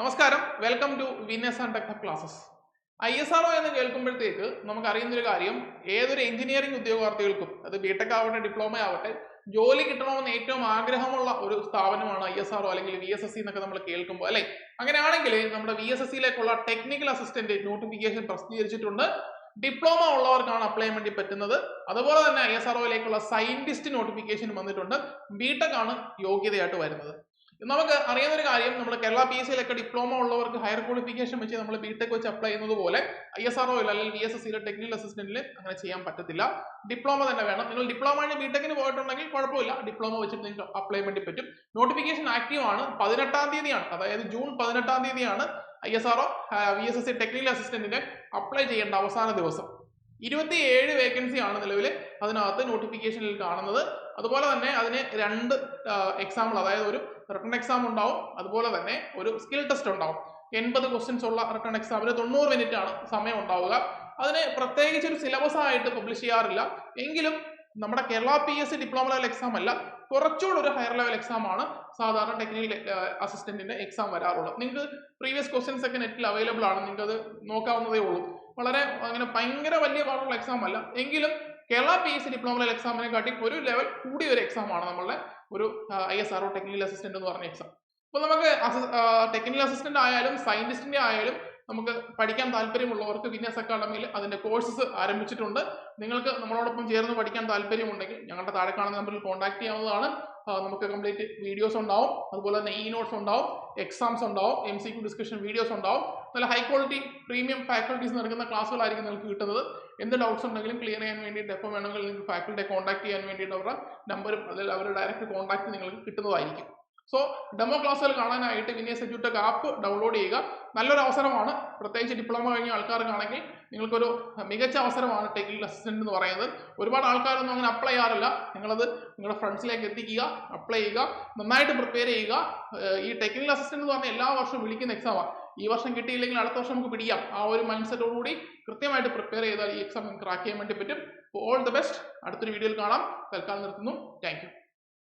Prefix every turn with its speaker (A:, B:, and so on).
A: നമസ്കാരം. Welcome to Venus and tech classes I S R എന്ന് കേൾക്കുമ്പോഴത്തേക്ക് നമുക്ക് അറിയുന്ന ഒരു കാര്യം ഏതൊരു എഞ്ചിനീയറിംഗ് ഉദ്യോഗാർത്ഥികൾക്കും അത് ബിടെക് ആവട്ടെ ഡിപ്ലോമ ആവട്ടെ ജോലി കിട്ടണമെന്ന് ഏറ്റവും ആഗ്രഹമുള്ള ഒരു സ്ഥാപനമാണ് ഐ എസ് ആർ അല്ലെങ്കിൽ വി എസ് എസ് സി എന്നൊക്കെ നമ്മൾ കേൾക്കുമ്പോൾ അല്ലെ? അങ്ങനെയാണെങ്കിൽ നമ്മുടെ വി എസ് എസ് സിയിലേക്കുള്ള ടെക്നിക്കൽ അസിസ്റ്റന്റ് നോട്ടിഫിക്കേഷൻ പ്രസിദ്ധീകരിച്ചിട്ടുണ്ട്. ഡിപ്ലോമ ഉള്ളവർക്കാണ് അപ്ലൈ ചെയ്യാൻ വേണ്ടി പറ്റുന്നത്. അതുപോലെ തന്നെ ഐ എസ് ആർ ഒയിലേക്കുള്ള സയന്റിസ്റ്റ് നോട്ടിഫിക്കേഷൻ വന്നിട്ടുണ്ട്. ബിടെക് ആണ് യോഗ്യതയായിട്ട് വരുന്നത്. നമുക്ക് അറിയാവുന്ന ഒരു കാര്യം നമ്മൾ കേരള പി എസ് സിയിലൊക്കെ ഡിപ്ലോമ ഉള്ളവർക്ക് ഹയർ ക്വാളിഫിക്കേഷൻ വെച്ച് നമ്മൾ ബിടെക് വെച്ച് അപ്ലൈ ചെയ്യുന്നത് പോലെ ഐ എസ് ആർ അല്ലെങ്കിൽ വി എസ് എസ് സിയിലെ ടെക്നിക്കൽ അസിസ്റ്റന്റിൽ അങ്ങനെ ചെയ്യാൻ പറ്റത്തില്ല. ഡിപ്ലോമ തന്നെ വേണം. നിങ്ങൾ ഡിപ്ലോമ കഴിഞ്ഞ് ബിടെക്കിന് പോയിട്ടുണ്ടെങ്കിൽ കുഴപ്പമില്ല. ഡിപ്ലോമ വെച്ചിട്ട് നിങ്ങൾക്ക് അപ്ലൈ വേണ്ടി പറ്റും. നോട്ടിഫിക്കേഷൻ ആക്റ്റീവ് ആണ്. പതിനെട്ടാം തീയതിയാണ്. അതായത് ജൂൺ പതിനെട്ടാം തീയതിയാണ് I S R V S S C technical അസിസ്റ്റന്റിന് apply ചെയ്യേണ്ട അവസാന ദിവസം. ഇരുപത്തിയേഴ് വേക്കൻസി ആണ് നിലവിൽ അതിനകത്ത് നോട്ടിഫിക്കേഷനിൽ കാണുന്നത്. അതുപോലെ തന്നെ അതിന് രണ്ട് എക്സാമ്പിൾ അതായത് ഒരു റിട്ടേൺ എക്സാം ഉണ്ടാവും. അതുപോലെ തന്നെ ഒരു സ്കിൽ ടെസ്റ്റ് ഉണ്ടാവും. എൺപത് ക്വസ്റ്റ്യൻസ് ഉള്ള റിട്ടേൺ എക്സാമിന് തൊണ്ണൂറ് മിനിറ്റ് ആണ് സമയം ഉണ്ടാവുക. അതിന് പ്രത്യേകിച്ച് ഒരു സിലബസ് ആയിട്ട് പബ്ലിഷ് ചെയ്യാറില്ല. എങ്കിലും നമ്മുടെ Kerala P S C diploma level exam അല്ല കുറച്ചുകൂടെ ഒരു ഹയർ ലെവൽ എക്സാം ആണ് സാധാരണ ടെക്നിക്കൽ അസിസ്റ്റന്റിന്റെ എക്സാം വരാറുള്ളത്. നിങ്ങൾക്ക് പ്രീവിയസ് ക്വസ്റ്റ്യൻസ് ഒക്കെ നെറ്റിൽ അവൈലബിൾ ആണ്. നിങ്ങൾക്ക് അത് നോക്കാവുന്നതേ ഉള്ളൂ. വളരെ അങ്ങനെ ഭയങ്കര വലിയ പാടുള്ള എക്സാം അല്ല. എങ്കിലും Kerala P S C diploma level എക്സാമിനെ കാട്ടി ഒരു ലെവൽ കൂടിയ ഒരു എക്സാം ആണ് നമ്മളുടെ ഒരു I S R technical assistant എന്ന് പറഞ്ഞ എക്സാം അപ്പോൾ നമുക്ക് ടെക്നിക്കൽ അസിസ്റ്റന്റ് ആയാലും സയന്റിസ്റ്റിന്റെ ആയാലും നമുക്ക് പഠിക്കാൻ താല്പര്യമുള്ളവർക്ക് വിന്യാസ് അക്കാഡമിയിൽ അതിന്റെ കോഴ്സസ് ആരംഭിച്ചിട്ടുണ്ട്. നിങ്ങൾക്ക് നമ്മളോടൊപ്പം ചേർന്ന് പഠിക്കാൻ താല്പര്യമുണ്ടെങ്കിൽ ഞങ്ങളുടെ താഴെ കാണുന്ന നമ്പറിൽ കോൺടാക്ട് ചെയ്യാവുന്നതാണ്. നമുക്ക് കംപ്ലീറ്റ് വീഡിയോസ് ഉണ്ടാവും. അതുപോലെ തന്നെ ഇ നോട്ട്സ് ഉണ്ടാവും. എക്സാംസ് ഉണ്ടാവും. M C Q discussion videos ഉണ്ടാവും. നല്ല ഹൈ ക്വാളിറ്റി പ്രീമിയം ഫാക്കൽറ്റീസ് നൽകുന്ന ക്ലാസ്സുകളായിരിക്കും നിങ്ങൾക്ക് കിട്ടുന്നത്. എന്ത് ഡൗട്ട്സ് ഉണ്ടെങ്കിലും ക്ലിയർ ചെയ്യാൻ വേണ്ടിയിട്ട് എപ്പോൾ വേണമെങ്കിലും നിങ്ങൾക്ക് ഫാക്കൽറ്റിയെ കോൺടാക്ട് ചെയ്യാൻ വേണ്ടിയിട്ട് അവരുടെ നമ്പറും അതിൽ അവരുടെ ഡയറക്റ്റ് കോൺടാക്ട് നിങ്ങൾക്ക് കിട്ടുന്നതായിരിക്കും. സോ ഡെമോ ക്ലാസ്സുകൾ കാണാനായിട്ട് വിനേസ് എഡ്യൂടെക് ആപ്പ് ഡൗൺലോഡ് ചെയ്യുക. നല്ലൊരു അവസരമാണ്. പ്രത്യേകിച്ച് ഡിപ്ലോമ കഴിഞ്ഞ ആൾക്കാർക്കാണെങ്കിൽ നിങ്ങൾക്കൊരു മികച്ച അവസരമാണ് ടെക്നിക്കൽ അസിസ്റ്റന്റ് എന്ന് പറയുന്നത്. ഒരുപാട് ആൾക്കാരൊന്നും അങ്ങനെ അപ്ലൈ ചെയ്യാറില്ല. നിങ്ങളത് നിങ്ങളുടെ ഫ്രണ്ട്സിലേക്ക് എത്തിക്കുക അപ്ലൈ ചെയ്യുക നന്നായിട്ട് പ്രിപ്പയർ ചെയ്യുക. ഈ ടെക്നിക്കൽ അസിസ്റ്റന്റ് എന്ന് പറഞ്ഞാൽ എല്ലാ വർഷവും വിളിക്കുന്ന എക്സാമാണ് ഈ വർഷം കിട്ടിയില്ലെങ്കിൽ അടുത്ത വർഷം നമുക്ക് പിടിക്കാം. ആ ഒരു മൈൻഡ് സെറ്റോടുകൂടി കൃത്യമായിട്ട് പ്രിപ്പയർ ചെയ്താൽ ഈ എക്സാം നിങ്ങൾക്ക് ക്രാക്ക് ചെയ്യാൻ വേണ്ടി പറ്റും. ഓൾ ദ ബെസ്റ്റ് അടുത്തൊരു വീഡിയോയിൽ കാണാം. തൽക്കാലം നിർത്തുന്നു. താങ്ക്